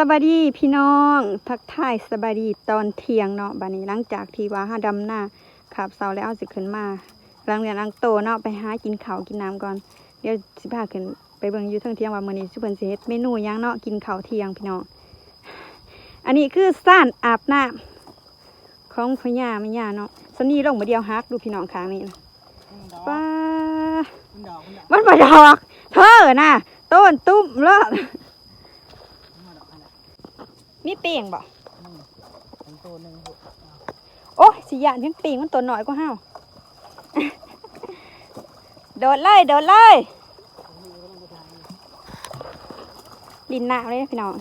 สบายดีพี่น้อง ทักทายสบายดีตอนเที่ยงเนาะบัดนี้หลังจากที่ว่าหาดำหน้าขับเสาแล้วเอาสิขึ้นมาหลังเรียนอังโตเนาะไปหากินข้าวกินน้ำก่อน เดี๋ยวสิพาขึ้นไปเบิ่งอยู่เทั้งเที่ยงว่ามื้อนี้สิเพิ่นสิเฮ็ดเมนูหยังเนาะกินข้าวเที่ยงพี่น้อง อันนี้คือซ่านอาบน้ำของพ่อย่าแม่ย่าเนาะสนี่ลงมาเดียวฮักดูพี่น้องข้างนี้นะป้าคุณดอกคุณดอกมันมาดอก เธอน่ะ ต้นตุ้มเลิศมาดอกอะไร มีเปียงบ่นี่เป็นตัวหนึ่งหกโอ้ยสิยานเพียงปีงมันตัวหน่อยกว่าห้าวโดดเลยโดดเลยดินหน้าเลยพี่น้อง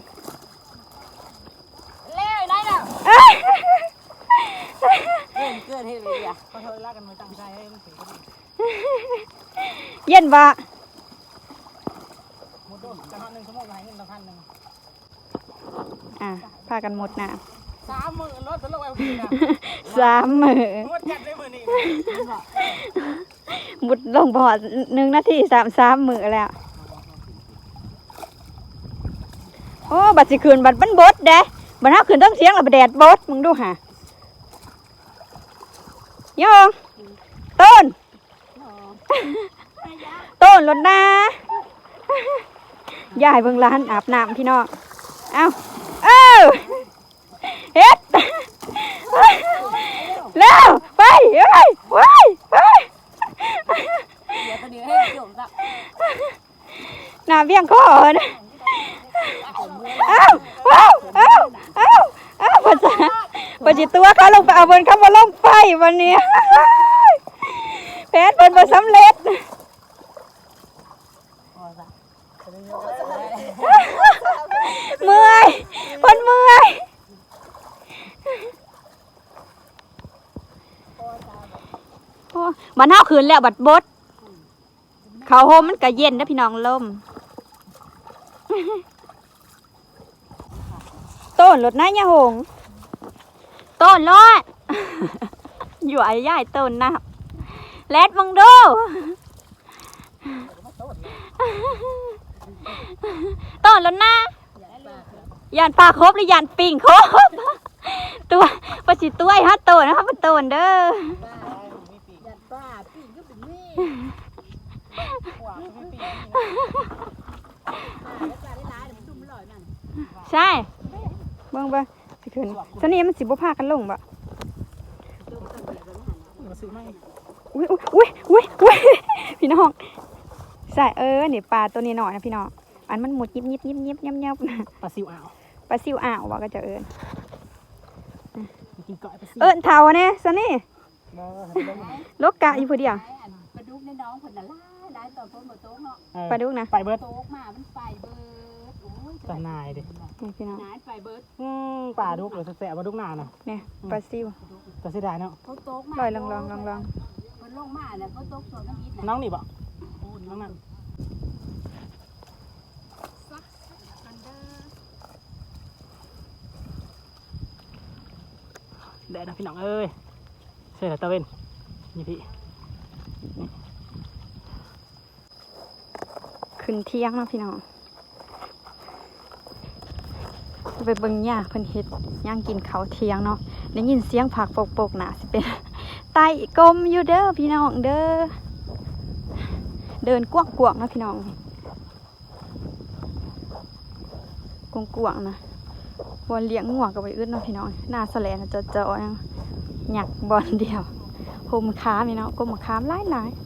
เล่ได้แล้วเอ้ยเล่นเกินให้เลยอะเขาเธอลากกันมาตั้งใจให้มันถึงกันเย็นบ่ หมดโดนจังหวะหนึ่งชั่วโมงให้เงินละพันหนึ่ง อะพากันหมดน้สามหมื่นรถทะลุไปพี่นะำ สามมือหมดจัดได้มือนี่หมุดลงบอดหนึ่งนาทีสามสามมือแล้ว โอ้บัดสิคืนบัดมันบดเด้บัดเฮาคืนต้องเสียงแล้วบัดแดดบดมึงดูหะยองต้น ต้นรถนะยายเบิ่งร้านอาบน้ำพี่น้องเอ้าเอ้าเฮ็ด เร็วไปไปไปไป เดี๋ยวคนนี้ให้จบละ ห น้าเบี้ยงคอนะเอ้าเอ้าเอ้าเอ้าเอ้าปัจจปัจจิตัวเขาลงไปเอาบนเขามาลงไฟวันนี้แพทย์เปินมาสำเร็จเมื่อยเพิ่นเมื่อยโอ้มันเท่าคืนแล้วบัดบดเขาโฮมมันก็เย็นนะพี่น้องลม ต้นรถนายยาหง ต้นรถอยู่ไอ้ย่ายต้นนะแลดมึงดู ต้นรถนะยานปลาครบหรือยานปิ่งครบ ตัวประสิตัวไอ้ฮะต้นนะครับเป็นต้นเด้อ ยัดป้าปีก็เป็นนี่ขวางไม่ปี ใช่เบิ่งเบิ่งสิขึ้ นสนี่มันสิบ่พากันลงบ่มาซื้อไหมอุ้ยอุ้ยอุ้ยอุ้ยพี่น้องใช่เออนี่ปลาตัวนี้หน่อยนะพี่น้องอันมันหมดยิบยิบยิบยิบยับยับนะปลาซิวอ่าวปลาซิวอ่าวว่าก็จะเอิญกินเกาะปลาซิวเอิญเท่าเนี่ยสนี่บ่ลกกะอยู่ผู้เดียวปลาดุกในน้องคนน่ะหลายหลายต่อคนบ่โต๊ะเนาะปลาดุกนะไปเบิร์ดโต๊ะมามันไปเบิด โอ้ยตานายดินี่พี่น้องนายไปเบิดอืมปลาดุกหรือแสบปลาดุกหนาน่ะเนี่ยปลาซิวแต่เสียดายเนาะเขาโต๊ะมาลอยลองลองลองลองคนลงมาน่ะเขาโต๊ะส่วนน้ำมิดน่ะน้องนี่บ่น้องนั่นแดดนะพี่น้องเอ้ยเสียตะเวนนี่พี่ขึ้นเที่ยงเนาะพี่น้อง ไปเบิ่งหญ้าเพิ่นเฮ็ดย่างกินข้าวเที่ยงเนาะได้ยินเสียงผักโปกๆนะสิเป็นไต่กลมอยู่เด้อพี่น้องเด้อเดินกว้างๆนะพี่น้องกว้างๆนะบอลเลี้ยงงัวกับไปอึดเนาะพี่น้องหน้าแสลนจะเจาะยังหยักบอลเดียวโฮมค้ามพี่น้องกลมค้ามหลายๆ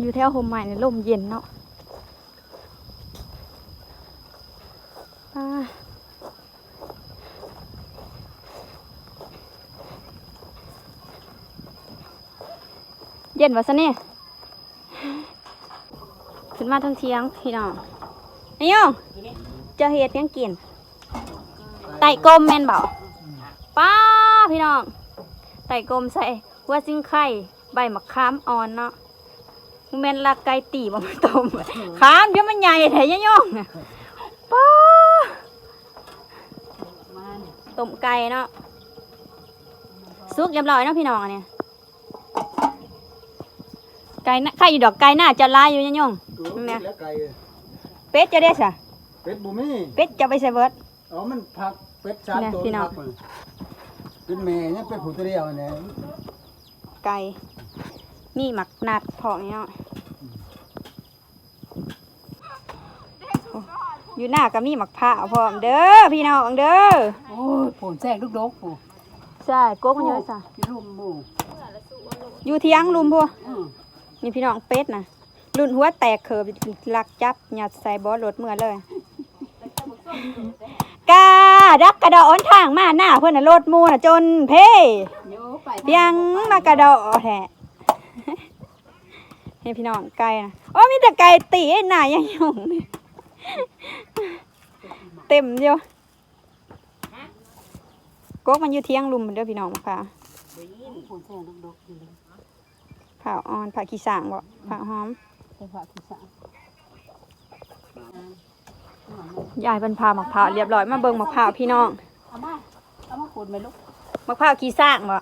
อยู่แถวโฮมใหม่ในลมเย็นเนาะอ่าเย็ นวะซะนี่ขึ้นมาทั้งเที่ยงพี่น้องไอ้ยองจะเฮ็ดยังกินไต่กลมแม่นเบาป้าพี่น้องไต่กลมใส่หัวซิงไข่ใบมะขามอ่อนเนาะมันเป็นลักไก่ตีบมันต้มขามเดี๋ยวมันใหญ่แท้ยะย่องป้าต้มไก่เนาะสุกเรียบร้อยเนาะพี่น้องอันเนี่ย ไก่น่ะไข่อยู่ดอกไก่น่าจะลายอยู่ยะย่องเนี่ยแล้วไก่เป็ดจะได้สะเป็เป็ดบ่มีเป็ดจะไปใส่เบิดอ๋อมันผักเป็ดสามเนี่ยตัวพี่น้องผักมันเป็นแม่เนี่ยเป็นผู้ตัวเดียวเนี่ยไก่มีหมักนัดพอนี่เนาะโอ้อยู่หน้าก็มีหมักผ้าวพร้อมเด้อพี่น้องเด้อโอ้ยผลแทรกลูกดกผู้ใช่โก๊กมันเยอะจ้ะพี่ลุงหมู่อยู่เที่ยงลุมพัวอือ นี่พี่น้องเป็ดนะรุ่นหัวแตกเขิบลักจับหยัดใส่บอสรถเมื่อเลยกาดักกระดออนทางมาหน้าเพื่อนน่ะรถมูน่ะจนเพ่โยไปเพียงมากระดอแท้เฮ้พี่น้องไก่นะโอ้มีแต่ไก่ตีหน้ายังยงมีเต็มอยู่ก๊กมันอยู่เที่ยงลุมเด้อพี่น้องค่ะ ผลแทรกลูกดกอยู่เลยผ่าอ่อนผ่าขี้สางบ่ผ่าหอมแต่ว่าที่สามยายเป็นพาหมักพร้าวเรียบร้อยมาเบิ่งหมักพร้าวพี่น้องเอามาเอามาขูดไหมลูกมะพร้าวขี้สร้างบ่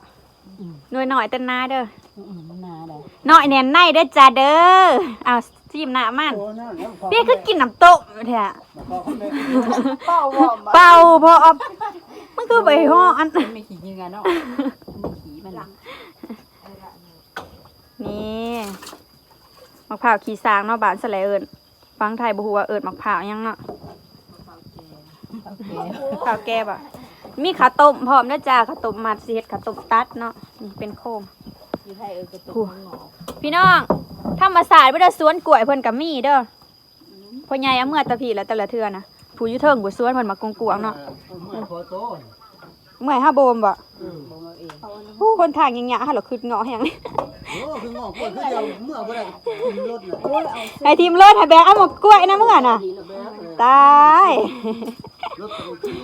อืมหน่วยหน่อยเต้นนาเด้ออืมมันนาได้หน่อยแน่นในเด้อจ้าเด้ออ้าวซีมหน้ามันโอ้นั่นแล้วพอพี่คือกินน้ำโต๊ะแท้พอคนเด็กเป้าวอมเป่าพอเอามันคือใบฮ้ออันมันไม่ขี้ยิงกันเนาะมันขี้มันหลัง นี่มะพร้าวขี้สร้างเนาะบ้านสะแลเอิ้นฟังไทยบ่ฮู้ว่าเอิ้นมะพร้าวหยังเนาะโอเคข้าวแก่บ่มีข้าวต้มพร้อมเด้อจ้าข้าวต้มมัดสิเฮ็ดข้าวต้มตัดเนาะนี่เป็นโคม อยู่ไทยเออกระตุกมันงอกพี่น้องธรรมศาสตร์บ่ได้สวนกล้วยเพิ่นก็มีเด้อพ่อใหญ่เอาเมื่อตะพี่แล้วแต่ละเทื่อนะผู้อยู่เทิงบ่สวนเพิ่นมากงกวางๆเนาะ เมื่อพอโต เมื่อยห้าโบมบ่เออบ่เอาเองผู้คนทางยังหยะหาเหรอคือเงาะแหงโอ้คืองอกกล้วยคือเดียวเมื่อบ่ได้กินรถน่ะไอทีมรถให้แบกเอาหมกกล้วยนะเมื่อน่ะนี่รถแบกเลยตายรถไปที่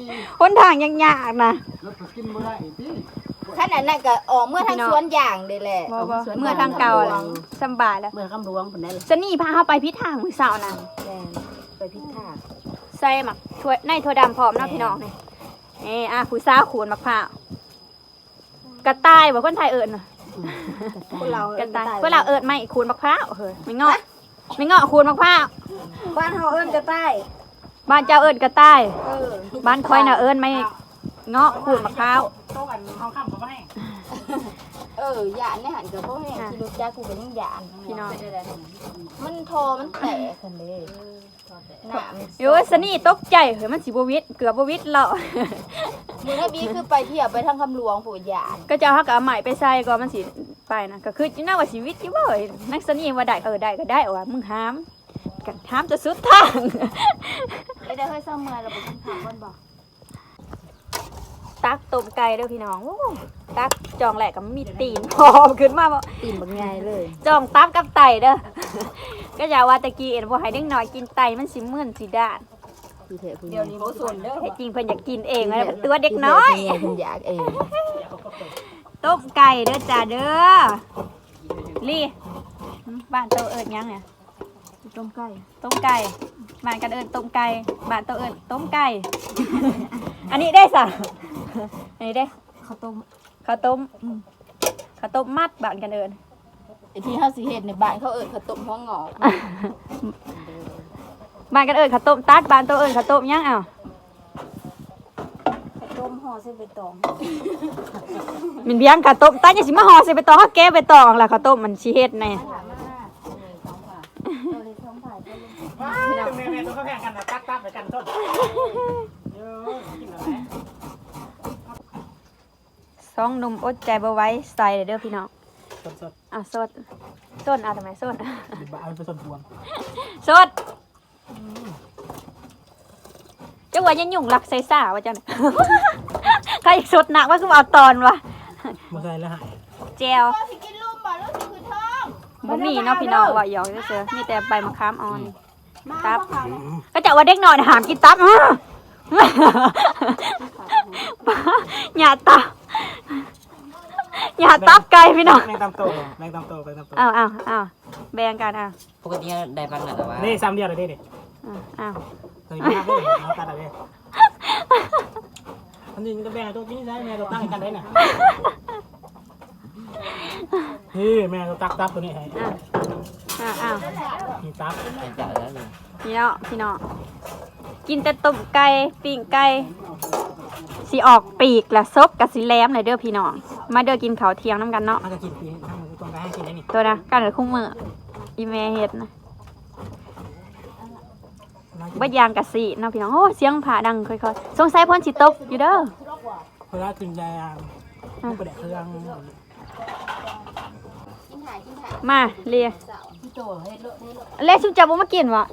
คนทางยังหยะนะรถไปกินบ่ได้ที่ขนาดนั้นก็ออกเมื่อทางสวนอย่างเด้แหละบ่บ่เมื่อทางเก่าแล้วสำบายแล้วเมื่อคำหลวงเพิ่นได้เลยสนี่พาเฮาไปพิษทางมื้อเช้านะแม่นไปพิษทางใส่หมักถั่วในถั่วดำพร้อมเนาะพี่น้องนี่ นี่อะผู้สาวขูดมะพร้าวกระต่ายบ่คนไทยเอิ้นน่ะพวกเรากระต่ายเวลาเอิ้นไม่ขูดมะพร้าวเฮ้ยไม่เงาะไม่เงาะขูดมะพร้าวบ้านเฮาเอิ้นกระต่ายบ้านเจ้าเอิ้นกระต่ายเออบ้านคอยน่ะเอิ้นไม่เงาะขูดมะพร้าวเออหยานในหันกับพวกแห่งที่รู้จักกูก็ยังหยานพี่น้องมันทอมันแตกกันเด้ห น้ามันโยสนี่ตกใจเฮ้ยมันสิบวิตเกือบบวิตแล้วมึงให้บีคือไปเที่ยวไปทางคำหลวงผู้หยานก็จะเอาฮักเอาใหม่ไปใส่ก่อนมันสิไปนะก็คือน่าว่าชีวิตอยู่เว้ยนักสนี่ว่าได้เออได้ก็ได้ว่ามึงห้ามกันห้ามจะสุดทางไม่ได้ให้เศร้าเมื่อยเราไปกินข้าวก่อนบ่ ตักต้มไก่เด้อพี่น้องโอ้ตักจองแหลกก็มีตีนพร้อมขึ้นมาบ่ตีนบักใหญ่เลย จองตับกับไตเด้อ ก็จะว่าตะกี้เอ็นบ่ให้เด็กน้อยกินไตมันสิมึนสิด้านพี่เถอะผู้เดี๋ยวนี้บ่ส่วนเด้อแต่จริงเพิ่นอยากกินเองนะตัวเด็กน้อยเพิ่นอยากเองต้มไก่เด้อจ้าเด้อลี่บ้านโตเอิญยังเนี่ย ต้มไก่ต้มไก่บ้านกันเอิญต้มไก่บ้านโตเอิญต้มไก่ อันนี้ได้สะอันนี้ได้ข้าวต้มข้าวต้มข้าวต้มมัดบ้านกันเอิญไอ้ที่เฮาสิเฮ็ดในบ้านเขาเอิ้นข้าวต้มหัวงอกบ้านกันเอิญข้าวต้มตัดบ้านโตเอิญข้าวต้มยังอ้าวข้าวต้มห่อเส้นใบตองมันเบี้ยงข้าวต้มตัดยังสิมาห่อใส่ใบตองเขาแก้ใบตองล่ะข้าวต้มมันสิเฮ็ดแน่ ตักตักไปกันต้นเยอะกินอะไรสองหนุ่มอดใจบ่ไหว้ใส่เด้อพี่น้องสดสดอะสดส้นเอาทำไมส้นบ้าเอาไปสดบวงสดจังหวะยันยุ่งหลักใส่ซ่าวะจังใครอีกสดหนักว่าคือเอาตอนวะมาใส่แล้วหายแจวสิกินลุ่มบ่รู้สึกคือท้องบ่มีเนาะพี่น้องว่าหยอกเฉยๆมีแต่ใบมะขามอ่อน ตับก็จะว่าเด็กน้อยน่ะหามกินตับอ้อหยาตับหยาตับไก่พี่น้องแมงตามโตแมงตามโตแมงตามโตอ้าวอ้าวอ้าวแบ่งกันอ้าวปกติได้ฟังนะแต่ว่านี่ซ้ำเดียวเลยดิดิอ้าวอ้าวเคยมาเลยเอาตัดอะไรอันนี้ก็แบ่งตัวนี้ได้แม่ตัวตั้งกันได้น่ะนี่แม่ตัวตักตับตัวนี้ให้ อ้าวอ้าวอ้าวมีตับเป็นจะแล้วนี่พี่น้องพี่น้องกินแต่ต้มไก่ปิ้งไก่สิออกปีกและซบกับสิแหลมเลยเด้อพี่น้องมาเด้อกินข้าวเที่ยงน้ำกันเนาะมันจะกินปีทั้งตรงไปให้กินได้นี่ตัวนะกันกับคุ้มมืออีเมเฮ็ดนะเบัดยางกะสิเนาะพี่น้องโอ้เสียงผ่าดังค่อยๆสงสัยเพ่นสิตกอยู่เด้อเวลากินยางมันก็แดกเครื่องกินถ่ายกินถ่ายมาเลียพี่ โตเฮ็ดเลอะเฮ็ดเลอะเล่สุจับบ่มากินวะ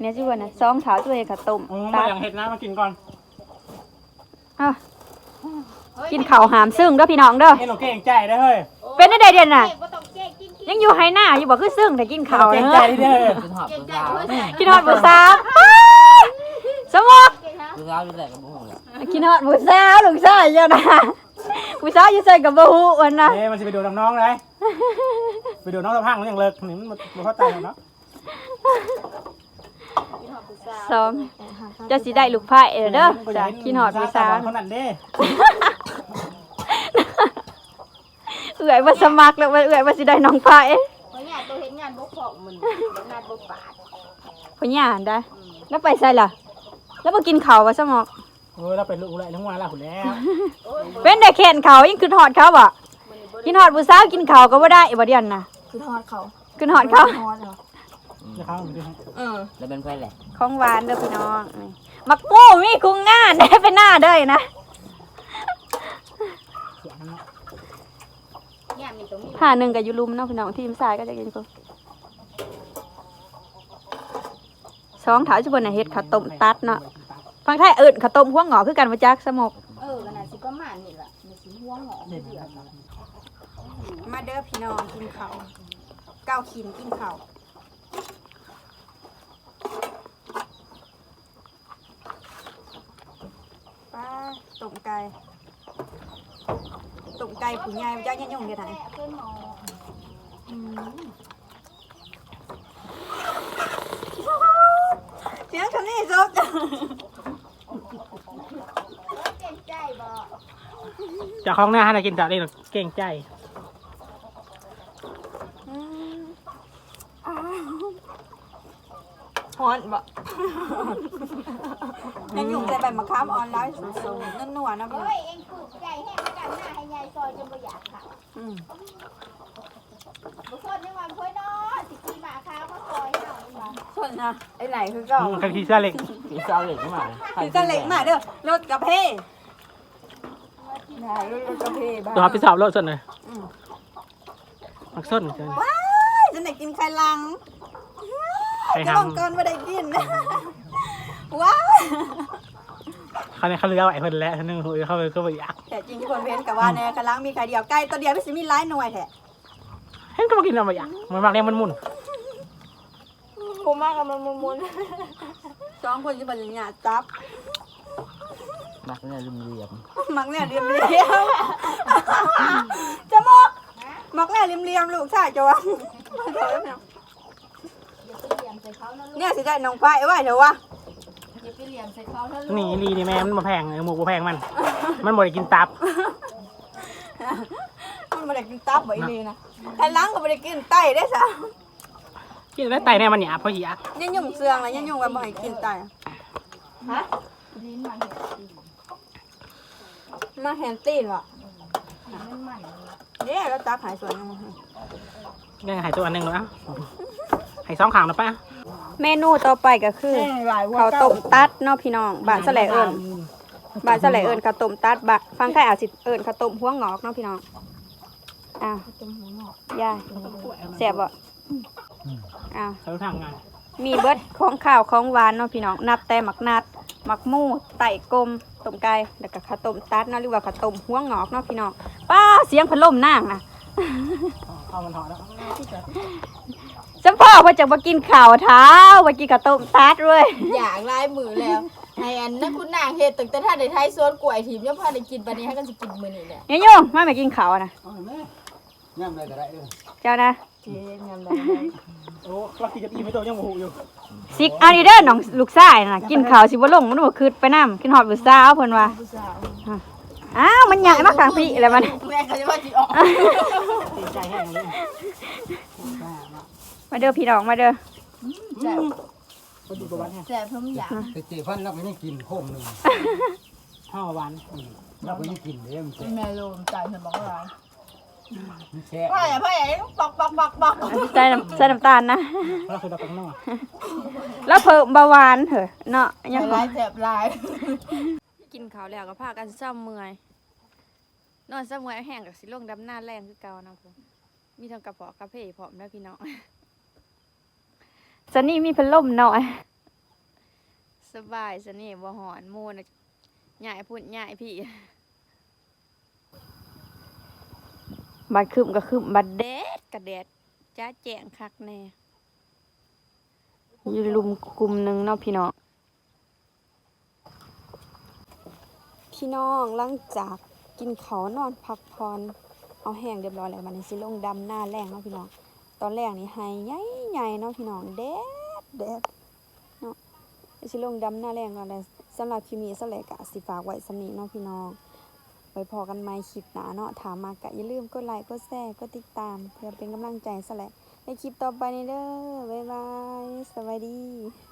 เนี่ยสิว่านะสองเท้าตัวเองค่ะต้มอืมตัมาดอย่างเห็ดนะมากินก่อนอ้าวกินข้าวหามซึ่งเด้อพี่น้องเด้อ เอ็นโอเก่งใจได้เฮ้ยเป็นได้เด่นน่ะ บ่ต้องแก้กินกินยังอยู่ไฮหน้าอยู่บ่คือซึ่งแต่กินข้าวเก่งเด้ใจอเด้อคือหอบเก่งคือใจเท้าเพิ่นกินฮอดผู้สาวสมกเก่ งฮะคือเท้าอยู่แต่กับบุ้งเลยกินฮอดผู้สาวลูกชายเจ้านะผู้สาวอยู่ใส่กับบ่ฮู้วันนะเอ้มันจะไปดูน้องเลยไปดูน้องสะพังมันยังเลิกนี่มันมันเข้าใจเนาะกินหอมผู้สาวสองเจะสิได้ลูกไผ่เด้อจ้ะกินฮอดผู้สาวคนนั้นเด้เอื่อยว่าสมัครแล้วว่าเอื่อยว่าสิได้น้องไผ่เพราะเนี่ยตัวเฮ็ดงานบ่ของมันงานบ่ปาดพญานได้แล้วไปใส่ล่ะ แล้วมากินข้าวว่าสมอก เออเราเป็นลูกอะไรทั้งวันละคุณแล้วเป็นได้แขนเขายังขึ้นฮอดเขาบ่กินฮอดผู้สาวกินข้าวก็บ่ได้บ่เดียนน่ะคือทอดเขาขึ้นฮอดเขาทอดเหรอจะเข้ามาดูเออแล้วเป็นเพื่อนแหละของหวานเด้อพี่น้องนี่มักปูมีคุงงานได้ไปหน้าเด้อนะเสียงเนาะเนี่ยมีตรงนี้ผ่าหนึ่งกับยูรุมเนาะพี่น้องทีมสายก็จะกินกู สองถาวจุบนน่ะเฮ็ดข้าวต้มตัดเนาะฟังไทยเอิ้นข้าวต้มหัวงอกคือกันบ่จักสมกเออกันน่ะสิประมาณนี้ล่ะมีสิหัวหอมเดือดมาเด้อพี่น้องกินข้าวก้าวขินกินข้าวป้าต้มไก่ต้มไก่ผู้ใหญ่มันจะยังยุ่งเฮ็ดไหน เพิ่นหมอ เสียงคำนี้ซบ เก่งใจบ่จะคล้องหน้าให้เรากินจ่าเลยเก่งใจฮอนบ่ยังยุ่งใส่ใบมะขามอ่อนแล้วสูงๆนัวๆนะพี่เฮ้ยเองปลูกใจแห้งกันหน้าให้ยายซอยจนบ่อยากค่ะอืม บ่คนยังว่าเพิ่นเนาะสิกีมาข้าวมาซอยเฮา นี่ว่าส่วนนะไอ้ไหนคือเก่าใครขี่เสื้อเหล็กมีเท้าเหล็กขึ้นมาคือจะเล็กมาเด้อรถกระเพาไหนรถกระเพาบ้าตัวพิสอบรถส้นเลยมักส้นเกินว้ายจะไหนกินไข่ลังใครจะทลองก่อนว่าได้กินว้ายำเขาเนี่ยเขาเลือกไอ้เพิ่นแล้วท่านนึงเขาเขาเลยก็ไปอยากแต่จริงคนเพ้นกับว่าแน่ไข่ลังมีไข่เดียวไก่ตัวเดียวไม่สิมีหลายหน่วยแท้เห็นก็มากินเอาไปอยากมันมากเรียกมันมุ่นคุ้ มมากกับมันมุนๆสองคนจะเป็นอย่างเงี้ยจับมักเนี่ยลืมเหลี่ยมมักเนี่ยเรียมเรียมจะมอกมักเนี่ยเรียมเรียมลูกชายจะวะอย่าไปเลี้ยงใส่เขานะลูกเนี่ยสิได้น้องไฟไว้เถอะวะอย่าไปเลี้ยงใส่เขานะลูกนี่ดีนี่แม่มันมาแพงเออหมูบ่แพงมัน มันบ่ได้กินตับมันไม่ได้กินตับไว้นี่นะไข่ลังก็ไม่ได้กินไตได้ซะ กินแล้วไตเนี่ยมันหยาบเพราะหยาบยันยุ่งเสืองเลยยันยุ่งว่าบ่ให้กินไตลิ้นมันเห็ดตีนมาแฮนตีนวะมันมันเนี่ยแล้วตักหายส่วนหนึงยังหายตัวอันหนึงเนาะหายสองขางนะป้าเมนูต่อไปก็คือข้าวต้มตัดเนาะพี่น้องบ้านสะแหลเอิญบ้านสะแหลเอิญข้าวต้มตัดบะฟังไทยอาจสิเอิญข้าวต้มหัวงอกเนาะพี่น้องอ้าวย่ายแซ่บบ่ อ้าวเขาทำงานมีเบิดของข้าวของหวานเนาะพี่น้องนับแต่หมักนัดหมักหมูไต่กลมต้มไก่แล้วก็ข้าวต้มตัดเนาะหรือว่าข้าวต้มหัวงอกเนาะพี่น้องป้าเสียงพัดลมนางนะเอามันถอดแล้วจำพ่อว่าจะมากินข้าวเท้ามากินข้าวต้มตัดด้วยอยากลายมือแล้วไอ้อันนั้นคุณนางเฮ็ดตั้งแต่ท่านได้ไทยสวนกล้วยทีมยังพาได้กินบัดนี้ให้กันสิกินมื้อนี้แหละเนี่ยโยมมาไม่กินข้าวอะนะเอาแม่ย่ำได้ก็ได้เด้อเจ้านะ เจ๊งามได้โอ้ว่ากินกับอีไม่โตยังโมโหอยู่ซิกอันนี้เด้อน้องลูกชายน่ะกินข้าวสิบ่ลงมันบ่คืดไปน้ำกินหอดลูกสาวเพิ่นว่าผู้สาวอ้าวมันใหญ่มาข้างพี่แล้วมันแม่ก็จะว่าสิออกตีใจแห้งเลยมาเด้อพี่น้องมาเด้อแซ่บก็ดีกว่าหวานแห้งแซ่บเพิ่มอยากแต่เจพันเราก็ยังกินโคมหนึงห้าวหวานเราก็ยังกินเด้มันแซ่บแม่ลมจ่ายเพิ่นบอกว่ามัน แซ่บพ่ออย่าพ่ออย่าปอกปอกปอกปอกใส่น้ำใส่น้ำตาลนะแล้วคือเราไปข้างนอกแล้วเพิ่มเบาหวานเถอะเนาะยังหลายแซ่บหลาย กินข้าวแล้วก็พากันซ้ำเมื่อยนอนซ้ำเมื่อยแห้งกับสิลงดำหน้าแรงคือเก่าเนาะคุณมีทั้งกระเพาะกระเพาะพร้อมแล้วพี่น้องสนี่มีพัดลมหน่อย สบายสนี่บ่หอนหมูนะใหญ่พุ่นใหญ่พี่ บัดคืมก็คืมบัดแดดกระแดดจ้าแจงคักแน่อยู่ลุมกลุ่มหนึ่งเนาะพี่น้องพี่น้องหลังจากกินเขาวนอนพักผ่อนเอาแห้งเรียบร้อยแล้วมันนี้สิลงดำหน้าแรงเนาะพี่น้องตอนแรกนี่ไฮใหญ่ใหญ่ๆเนาะพี่น้องแดดแดดเนาะเดี๋ยวสิลงดำหน้าแรงก่อนเลยสำหรับคลิปนี้สแลกะสิฝากไว้สำนี้เนาะพี่น้อง ไปพอกันใหม่คลิปหนาเนาะถามมากะอย่าลืมกดไลค์กดแชร์กดติดตาม เพื่อเป็นกำลังใจสและในคลิปต่อไปนี้เด้อบ๊ายบาย สวัสดี